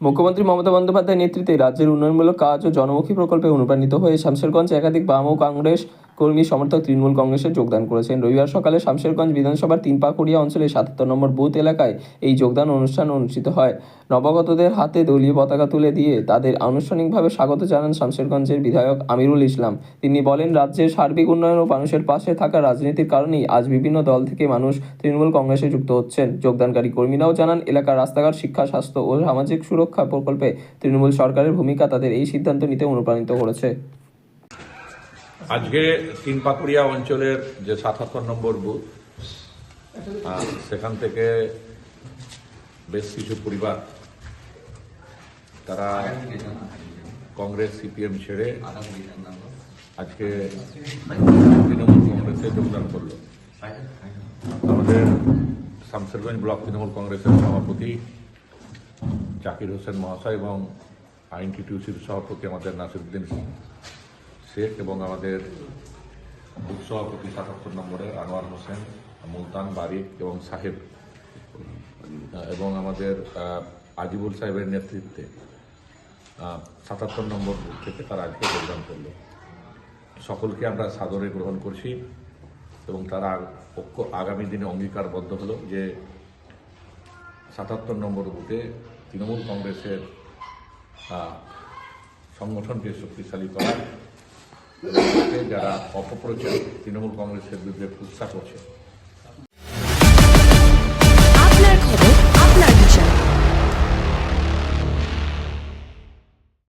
মুখ্যমন্ত্রী মমতা বন্দ্যোপাধ্যায়ের নেতৃত্বে রাজ্যের উন্নয়নমূলক কাজ ও জনমুখী প্রকল্পে অনুপ্রাণিত হয়ে শামসেরগঞ্জ একাধিক বাম ও কংগ্রেস কর্মী সমর্থক তৃণমূল কংগ্রেসে যোগদান করেছেন। রবিবার সকালে শামশেরগঞ্জ বিধানসভার তিনপাকুড়িয়া অঞ্চলে সাতাত্তর নম্বর বুথ এলাকায় এই যোগদান অনুষ্ঠান অনুষ্ঠিত হয়। নবাগতদের হাতে দলীয় পতাকা তুলে দিয়ে তাদের আনুষ্ঠানিকভাবে স্বাগত জানান শামশেরগঞ্জের বিধায়ক আমিরুল ইসলাম। তিনি বলেন, রাজ্যের সার্বিক উন্নয়ন ও মানুষের পাশে থাকা রাজনীতির কারণেই আজ বিভিন্ন দল থেকে মানুষ তৃণমূল কংগ্রেসে যুক্ত হচ্ছেন। যোগদানকারী কর্মীরাও জানান, এলাকার রাস্তাঘাট, শিক্ষা, স্বাস্থ্য ও সামাজিক সুরক্ষা প্রকল্পে তৃণমূল সরকারের ভূমিকা তাদের এই সিদ্ধান্ত নিতে অনুপ্রাণিত করেছে। আজকে তিন পাকুড়িয়া অঞ্চলের যে সাতাত্তর নম্বর বুথ সেখান থেকে বেশ কিছু পরিবার তারা কংগ্রেস, সিপিএম ছেড়ে আজকে তৃণমূল কংগ্রেসে যোগদান করল। আমাদের শামসেরগঞ্জ ব্লক তৃণমূল কংগ্রেসের সভাপতি জাকির হোসেন মহাশয় এবং আইনটিটিউসির সভাপতি আমাদের নাসিরুদ্দিন শেখ এবং আমাদের বুথ সভাপতি সাতাত্তর নম্বরের আনোয়ার হোসেন, মুলতান, বারিক এবং সাহেব এবং আমাদের আজিবুল সাহেবের নেতৃত্বে সাতাত্তর নম্বর থেকে তারা আজকে যোগদান করল। সকলকে আমরা সাদরে গ্রহণ করছি এবং তারা পক্ষ আগামী দিনে অঙ্গীকারবদ্ধ হলো যে সাতাত্তর নম্বর বুথে তৃণমূল কংগ্রেসের সংগঠনকে শক্তিশালী করা যারা অপপ্রচার তৃণমূল কংগ্রেসের বিরুদ্ধে কুৎসা করছে।